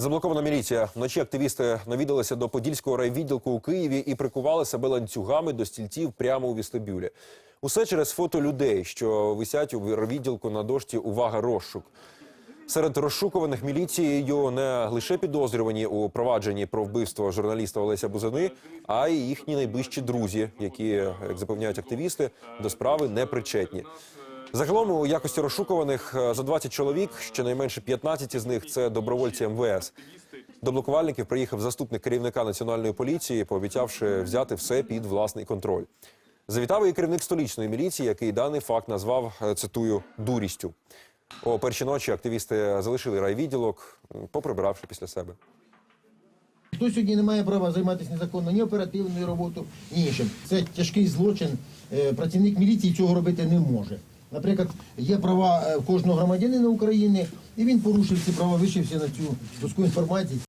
Заблокована міліція. Вночі активісти навідалися до Подільського райвідділку у Києві і прикували себе ланцюгами до стільців прямо у вестибюлі. Усе через фото людей, що висять у райвідділку на дошці Увага розшук. Серед розшукуваних міліцією не лише підозрювані у провадженні про вбивство журналіста Олеся Бузини, а й їхні найближчі друзі, які, як запевняють активісти, до справи не причетні. Загалом у якості розшукуваних е, за 20 чоловік, щонайменше 15 із них це добровольці МВС. До блокувальників приїхав заступник керівника національної поліції, пообіцявши взяти все під власний контроль. Завітав і керівник столічної міліції, який даний факт назвав е, цитую дурістю. О першій ночі активісти залишили райвідділок, м, поприбиравши після себе. Хто сьогодні не має права займатися незаконно ні оперативною роботою, ні іншим. Це тяжкий злочин. Е, Працівник міліції цього робити не може. Наприклад, є права е, кожного громадянина України, і він порушив ці права, вишився на цю доску інформації.